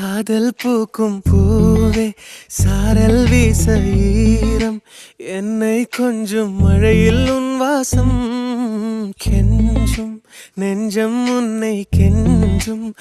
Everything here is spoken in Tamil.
காதல் பூக்கும் பூவே சாரல் வீச ஈரம் என்னை கொஞ்சம் மழையில் உன் வாசம் கெஞ்சும். நெஞ்சம் உன்னை கெஞ்சும்.